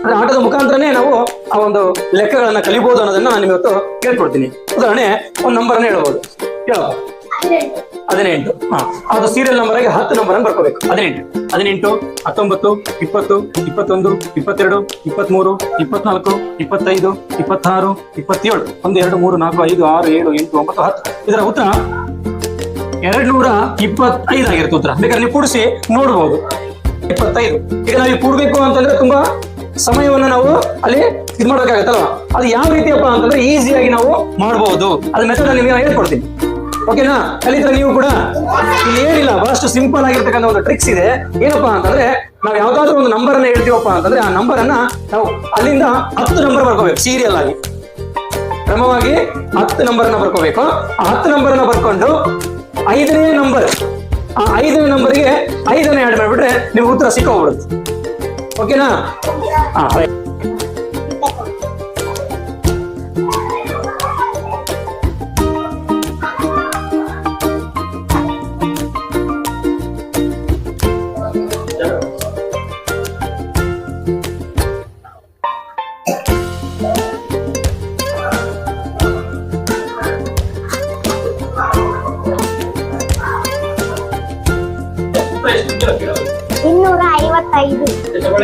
ಅಂದ್ರೆ ಆಟದ ಮುಖಾಂತರನೇ ನಾವು ಆ ಒಂದು ಲೆಕ್ಕಗಳನ್ನ ಕಲಿಬಹುದು ಅನ್ನೋದನ್ನ ನಾನು ಇವತ್ತು ಹೇಳ್ಕೊಡ್ತೀನಿ. ಉದಾಹರಣೆ ಒಂದು ನಂಬರ್ ಅನ್ನ ಹೇಳ್ಬೋದು. ಹೇಳೋ ಹದಿನೆಂಟು. ಹಾ. ಅದು ಸೀರಿಯಲ್ ನಂಬರ್ ಆಗಿ ಹತ್ತು ನಂಬರ್ ಅನ್ನು ಬರ್ಕೋಬೇಕು. ಹದಿನೆಂಟು. ಹದಿನೆಂಟು, ಹತ್ತೊಂಬತ್ತು, ಇಪ್ಪತ್ತು, ಇಪ್ಪತ್ತೊಂದು, ಇಪ್ಪತ್ತೆರಡು, ಇಪ್ಪತ್ಮೂರು, ಇಪ್ಪತ್ನಾಲ್ಕು, ಇಪ್ಪತ್ತೈದು, ಇಪ್ಪತ್ತಾರು, ಇಪ್ಪತ್ತೇಳು. ಒಂದು, ಎರಡು, ಮೂರು, ನಾಲ್ಕು, ಐದು, ಆರು, ಏಳು, ಎಂಟು, ಒಂಬತ್ತು, ಹತ್ತು. ಇದರ ಉತ್ತರ ಎರಡ್ ನೂರ ಇಪ್ಪತ್ತೈದು ಆಗಿರುತ್ತೆ ಉತ್ತರ. ಬೇಕಾದ್ರೆ ನೀವು ಕೂಡಿಸಿ ನೋಡ್ಬೋದು. ಇಪ್ಪತ್ತೈದು. ಈಗ ನಾವು ಕೂಡಬೇಕು ಅಂತಂದ್ರೆ ತುಂಬಾ ಸಮಯವನ್ನ ನಾವು ಅಲ್ಲಿ ಇದು ಮಾಡೋಕ್ಕಾಗತ್ತಲ್ಲ ಅದು ಯಾವ ರೀತಿಯಪ್ಪ ಅಂತಂದ್ರೆ ಈಸಿಯಾಗಿ ನಾವು ಮಾಡಬಹುದು ಅದ್ರ ಮೆಥಡ್ ನಿಮಗೆ ಹೇಳ್ಕೊಡ್ತೀನಿ. ಓಕೆನಾ ಕಲಿತ್ರೆ ನೀವು ಕೂಡ ಇಲ್ಲಿ ಏನಿಲ್ಲ, ಬಹಳಷ್ಟು ಸಿಂಪಲ್ ಆಗಿರ್ತಕ್ಕಂಥ ಒಂದು ಟ್ರಿಕ್ಸ್ ಇದೆ. ಏನಪ್ಪಾ ಅಂತಂದ್ರೆ ನಾವು ಯಾವ್ದಾದ್ರು ಒಂದು ನಂಬರ್ ಅನ್ನ ಹೇಳ್ತೀವಪ್ಪ ಅಂತಂದ್ರೆ ಆ ನಂಬರ್ ಅನ್ನ ನಾವು ಅಲ್ಲಿಂದ ಹತ್ತು ನಂಬರ್ ಬರ್ಕೋಬೇಕು ಸೀರಿಯಲ್ ಆಗಿ. ಕ್ರಮವಾಗಿ ಹತ್ತು ನಂಬರ್ ಅನ್ನ ಬರ್ಕೋಬೇಕು. ಆ ಹತ್ತು ನಂಬರ್ ಅನ್ನ ಬರ್ಕೊಂಡು ಐದನೇ ನಂಬರ್ ಆ ಐದನೇ ನಂಬರ್ಗೆ ಐದನೇ ಆಡ್ ಮಾಡ್ಬಿಟ್ರೆ ನಿಮ್ಗೆ ಉತ್ತರ ಸಿಕ್ಕೋಗ್ಬಿಡುತ್ತೆ. ఓకేనా ఫ్రై ಇನ್ನೂರ Taidu. ¿Eso?